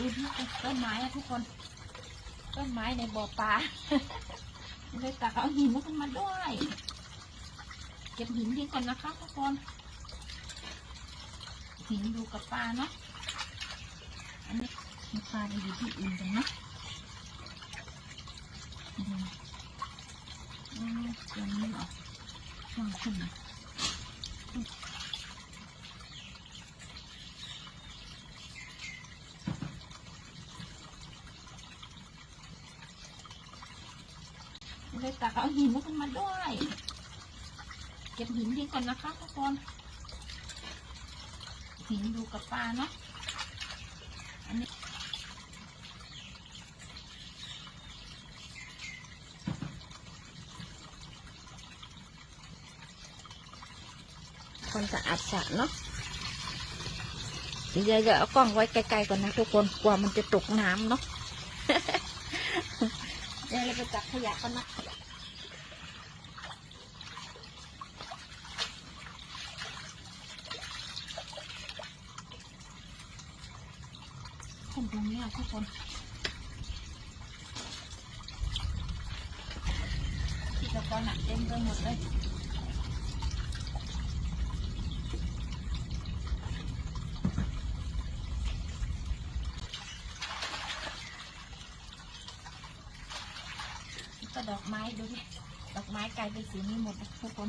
ดูต้นไม้อะทุกคน ต้นไม้ในบ่อปลาเลยตักเอาหินขึ้นมาด้วย เก็บหินทิ้งก่อนนะคะทุกคน หินดูกับปลาเนาะ อันนี้ปลาอยู่ที่อื่นกันนะอืมอืมตรงนี้เหรอช่างขึ้นมาเลยตักเอา หินขึ้นมาด้วย เก็บหินทิ้งก่อนนะคะทุกคนหินดูกับปลาเนาะอันนี้คนสะอาดสะเนาะเดี๋ยวจะเอากล้องไว้ไกลๆก่อนนะทุกคนกลัวมันจะตกน้ำเนาะเดี๋ยวเราไปจับขยะกันนะคนต รงนี้อะทุกคนที่ตะกอนหนักเต็มไปหมดเลยก็ดอกไม้ดูดิดอกไม้กลายเป็นสีนี้หมดเลยทุกคน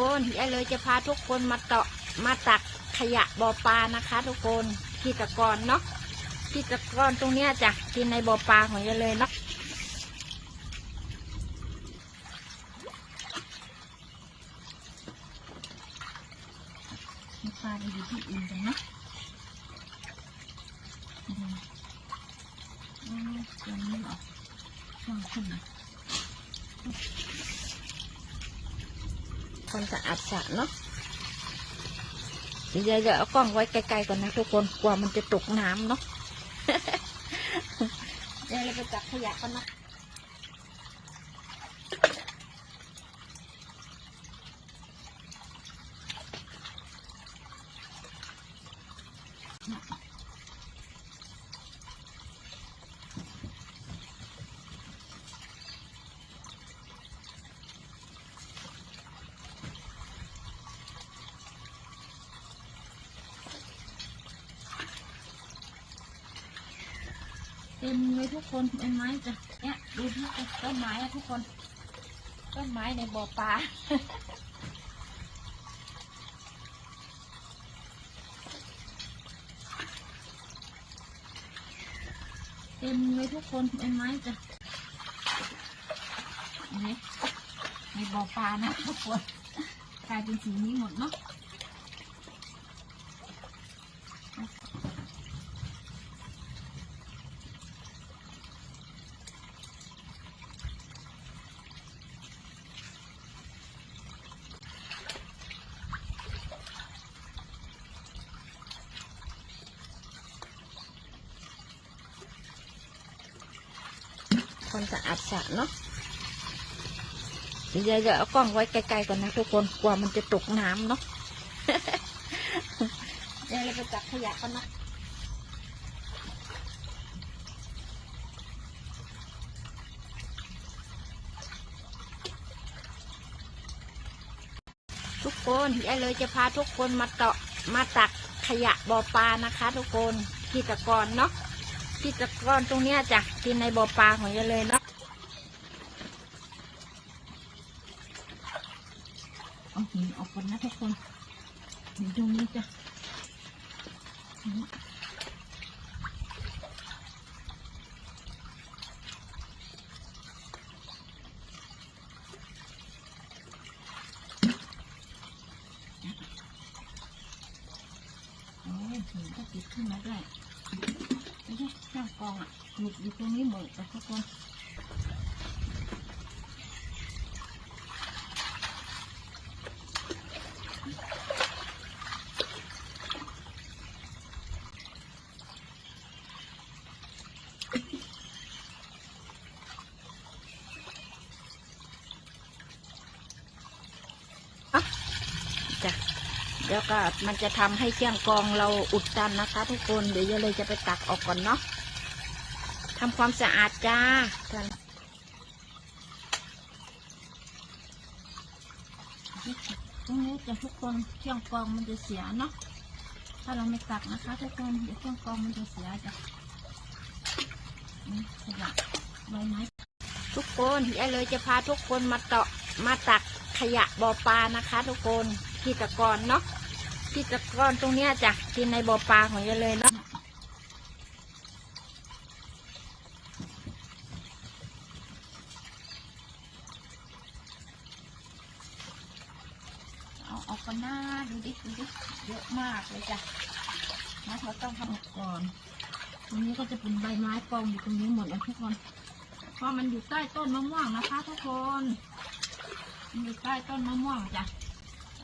คนยายเลยจะพาทุกคนมาเตาะมาตักขยะบ่อปลานะคะ ทุกคนที่ตะกอนเนาะที่ตะกอนตรงเนี้ยจ้ะกินในบ่อปลาของยายเลยเนาะปลาอยู่ที่อื่นกันนะอืมตรงนี้เหรอช่างขึ้นมา คนสะอาดสะเนาะเดี๋ยวจะเอากล้องไว้ไกลๆก่อนนะทุกคนกลัวมันจะตกน้ำเนาะเดี๋ยวเราไปจับขยะกันนะ เต็มเลยทุกคนต้นไม้จ้ะเนี่ยดูที่ต้นไม้อะทุกคน ต้นไม้ในบ่อปลาเต็มเลยทุกคนต้นไม้จ้ะนี่ในบ่อปลานะทุกคนกลายเป็นสีนี้หมดเนาะ คนสะอาดสะเนาะเดี๋ยวจะเอากล้องไว้ไกลๆก่อนนะทุกคนกลัวมันจะตกน้ำเนาะเดี๋ยวเราไปจับขยะกันนะทุกคนยายเลยจะพาทุกคนมาเตาะมาตักขยะบ่อปลานะคะ ทุกคนที่ตะกอนเนาะ ที่ตะกอนตรงเนี้ยจ้ะกินในบ่อปลาของยายเลยเนาะเอาหินออกก่อนนะทุกคนหินตรงนี้จ้ะนี่โอ้ยหินก็ติดขึ้นมาด้วย ข้างกองอะหยุดอยู่ตรงนี้หมดแต่ทุกคน แล้วก็มันจะทำให้เครื่องกรองเราอุดตันนะคะ ทุกคนเดี๋ยวยายเลยจะไปตักออกก่อนเนาะทำความสะอาดจ้าท่านตรงนี้จะทุกคนเครื่องกรองมันจะเสียเนาะถ้าเราไม่ตักนะคะ ทุกคนเดี๋ยวเครื่องกรองมันจะเสียจ้ะขยะใบไม้ทุกคนยายเลยจะพาทุกคนมาเตาะมาตักขยะบ่อปลานะคะ ทุกคนที่ตะกอนเนาะ ที่ตะกอนตรงเนี้ยจ้ะที่ในบ่อปลาของยายเลยเนาะเอาออกกันหน้าดูดิดูดิเยอะมากเลยจ้ะนะเราต้องทำก่อนตรงนี้ก็จะเป็นใบไม้กองอยู่ตรงนี้หมดเลยทุกคนเพราะมันอยู่ใต้ต้นมะม่วงนะคะ ทุกคนมันอยู่ใต้ต้นมะม่วงจ้ะ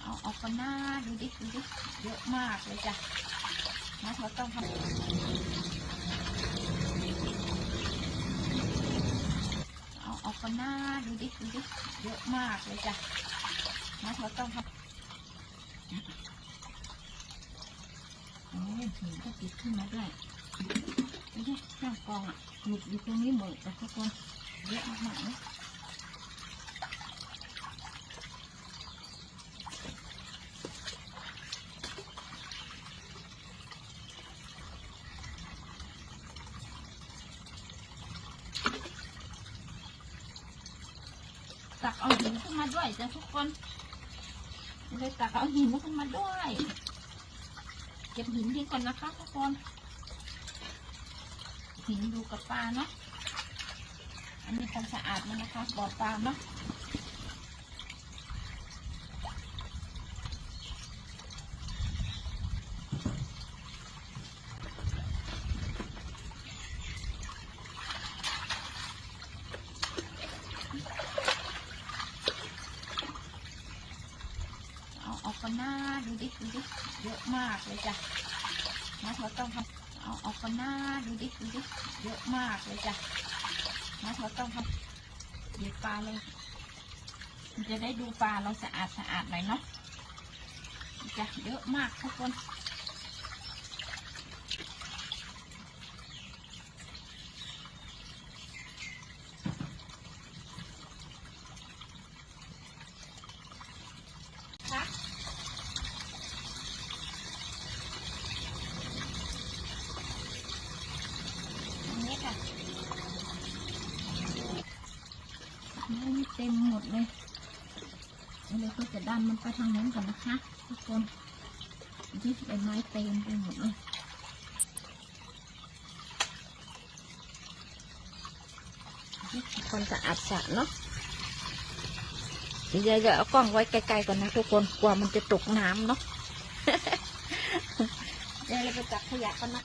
เอาออกกันหน้าดูดิดูดิเยอะมากเลยจ้ะนะเราต้องทำเอาออกกันหน้าดูดิดูดิเยอะมากเลยจ้ะนะเราต้องทำโอ้ยหินก็ติดขึ้นมาด้วยไม่ใช่ข้างกองอะหนุดอยู่ตรงนี้หมดแต่ทุกคนเยอะมากๆนะ ตักเอาหินขึ้นมาด้วยจ้ะทุกคนเลยตักเอาหินขึ้นมาด้วย เก็บหินทิ้งก่อนนะคะทุกคน หินดูกับปลาเนาะ อันนี้ความสะอาดมันนะคะบ่อปลาเนาะเอาออกกันหน้า ดิดูดิเยอะมากเลยจ้ะนะเราต้องทำเอาออกกันหน้าดูดิดูดิเยอะมากเลยจ้ะนะเราต้องทำเดี๋ยวปลาเลยจะได้ดูปลาเราสะอาดสะอาดหน่อยเนาะจ้ะเยอะมากทุกคน ค่ะอันนี้ค่ะ นี่เต็มหมดเลยเอาเลย ก็จะดันมันไปทางนั้นก่อนนะคะทุกคนที่ใบไม้เต็มไปหมดเลยคนสะอาดสะเนาะเดี๋ยวเอากล้องไว้ไกลๆก่อนนะทุกคนกลัวมันจะตกน้ำเนาะเดี๋ยวเราไปจับขยะกันนะ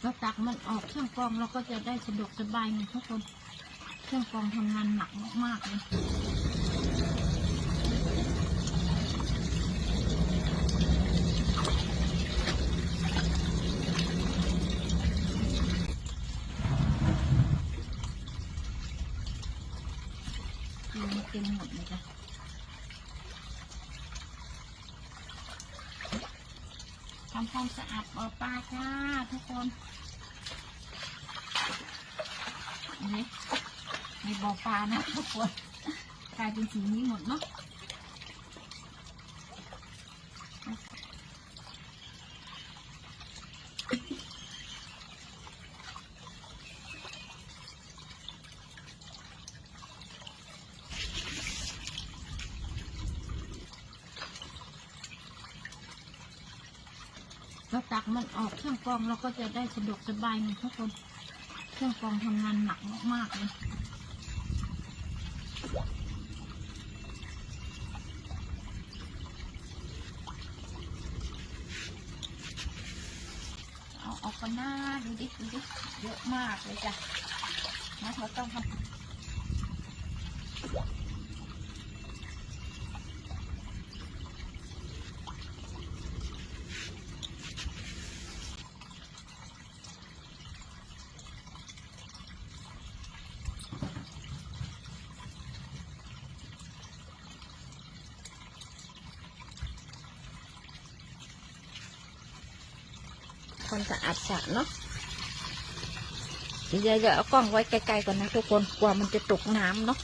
เราตักมันออกเครื่องกรองเราก็จะได้สะดวกสบายไงทุกคน เครื่องกรองทำงานหนักมากๆเลยเต็มเต็มหมดเลยจ้ะทำความสะอาดบ่อปลาจ้าทุกคนนี่ ในบ่อปลานะทุกคนกลายเป็นสีนี้หมดเนาะเราตักมันออกเครื่องกรองเราก็จะได้สะดวกสบายไงทุกคน เครื่องกรองทำงานหนักมากๆเลย เอออกกันหน้าดูดิดูดิเยอะมากเลยจ้ะนะเราต้องทำ ความสะอาดสะเนาะเดี๋ยวจะเอากล้องไว้ไกลๆก่อนนะทุกคนกลัวมันจะตกน้ำเนาะ